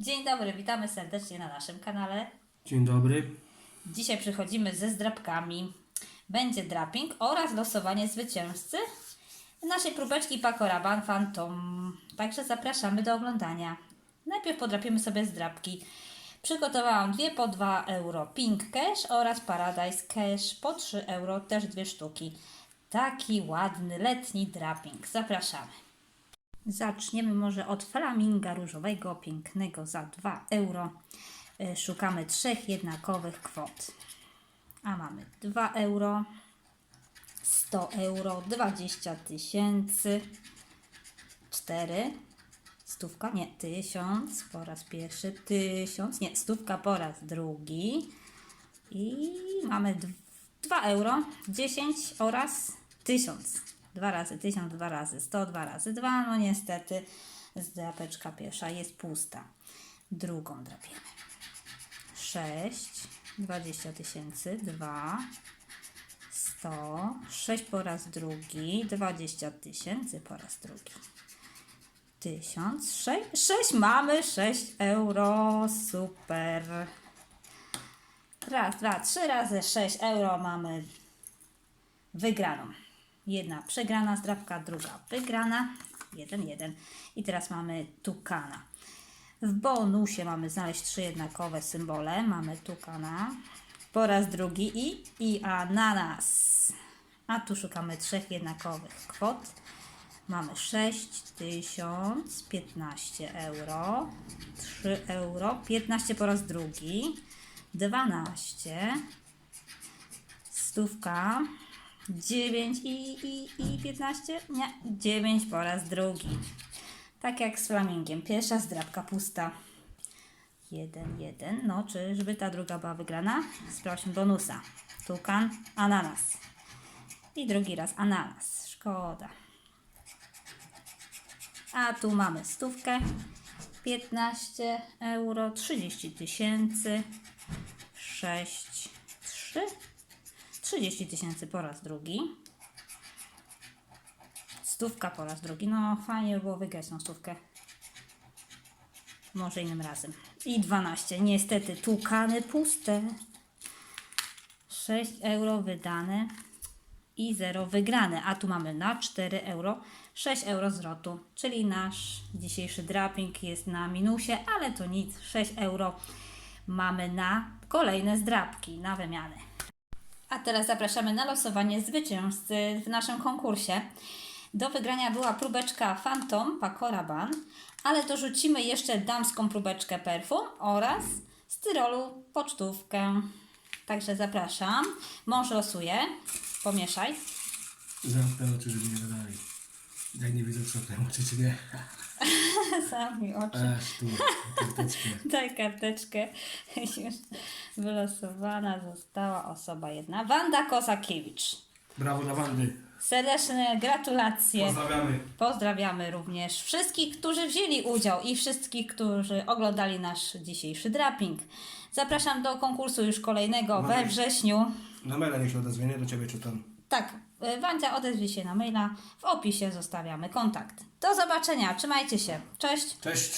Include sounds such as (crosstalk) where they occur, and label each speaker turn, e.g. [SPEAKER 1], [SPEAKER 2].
[SPEAKER 1] Dzień dobry, witamy serdecznie na naszym kanale.
[SPEAKER 2] Dzień dobry.
[SPEAKER 1] Dzisiaj przychodzimy ze zdrabkami. Będzie draping oraz losowanie zwycięzcy naszej próbeczki Paco Rabanne Phantom. Także zapraszamy do oglądania. Najpierw podrapimy sobie zdrabki. Przygotowałam dwie po 2 euro Pink Cash oraz Paradise Cash po 3 euro, też dwie sztuki. Taki ładny letni draping. Zapraszamy. Zaczniemy może od flaminga różowego, pięknego za 2 euro. Y, Szukamy trzech jednakowych kwot. A mamy 2 euro, 100 euro, 20 tysięcy, 4, stówka, nie, 1000 po raz pierwszy, 1000, nie, stówka po raz drugi. I mamy 2 euro, 10 oraz 1000. Dwa razy 1000, dwa razy 100, dwa razy 2. No niestety drapeczka pierwsza jest pusta. Drugą drapiemy. 6, 20 tysięcy, 2, 100, 6 po raz drugi, 20 tysięcy po raz drugi. 1000, 6, 6 mamy, 6 euro, super. Raz, dwa, trzy razy 6 euro mamy wygraną. Jedna przegrana zdrabka, druga wygrana. Jeden, jeden. I teraz mamy tukana. W bonusie mamy znaleźć trzy jednakowe symbole. Mamy tukana po raz drugi i, i ananas. A tu szukamy trzech jednakowych kwot. Mamy 6 tysiąc, 15 euro, 3 euro, 15 po raz drugi, 12, stówka, 9 i, i, i 15? Nie, 9 po raz drugi. Tak jak z flamingiem. Pierwsza zdrabka pusta. 1, 1. No, czyżby ta druga była wygrana? Sprawdźmy bonusa. Tukan, ananas. I drugi raz ananas. Szkoda. A tu mamy stówkę. 15 euro, 30 tysięcy, 6, 3, 30 tysięcy po raz drugi. Stówka po raz drugi. No fajnie by było wygrać tą stówkę. Może innym razem. I 12. Niestety tukany puste. 6 euro wydane i 0 wygrane. A tu mamy na 4 euro 6 euro zwrotu. Czyli nasz dzisiejszy draping jest na minusie, ale to nic. 6 euro mamy na kolejne zdrapki, na wymianę. A teraz zapraszamy na losowanie zwycięzcy w naszym konkursie. Do wygrania była próbeczka Phantom Paco Rabanne, ale dorzucimy jeszcze damską próbeczkę perfum oraz z Tyrolu pocztówkę. Także zapraszam. Mąż losuje. Pomieszaj.
[SPEAKER 2] Zamknę oczy, żeby nie gadali. Jak nie widzę, co tam oczy, czy nie? (laughs)
[SPEAKER 1] Sami oczy.
[SPEAKER 2] Aż tu, karteczkę.
[SPEAKER 1] Daj (laughs) karteczkę. (laughs) Już wylosowana została osoba jedna. Wanda Kozakiewicz.
[SPEAKER 2] Brawo dla Wandy.
[SPEAKER 1] Serdeczne gratulacje.
[SPEAKER 2] Pozdrawiamy.
[SPEAKER 1] Pozdrawiamy również wszystkich, którzy wzięli udział i wszystkich, którzy oglądali nasz dzisiejszy draping. Zapraszam do konkursu już kolejnego we
[SPEAKER 2] Mamy.
[SPEAKER 1] wrześniu.
[SPEAKER 2] Na maila niech się odezwie, nie? Do Ciebie czytam.
[SPEAKER 1] Tak, y, Wandzia odezwie się na maila. W opisie zostawiamy kontakt. Do zobaczenia, trzymajcie się. Cześć!
[SPEAKER 2] Cześć.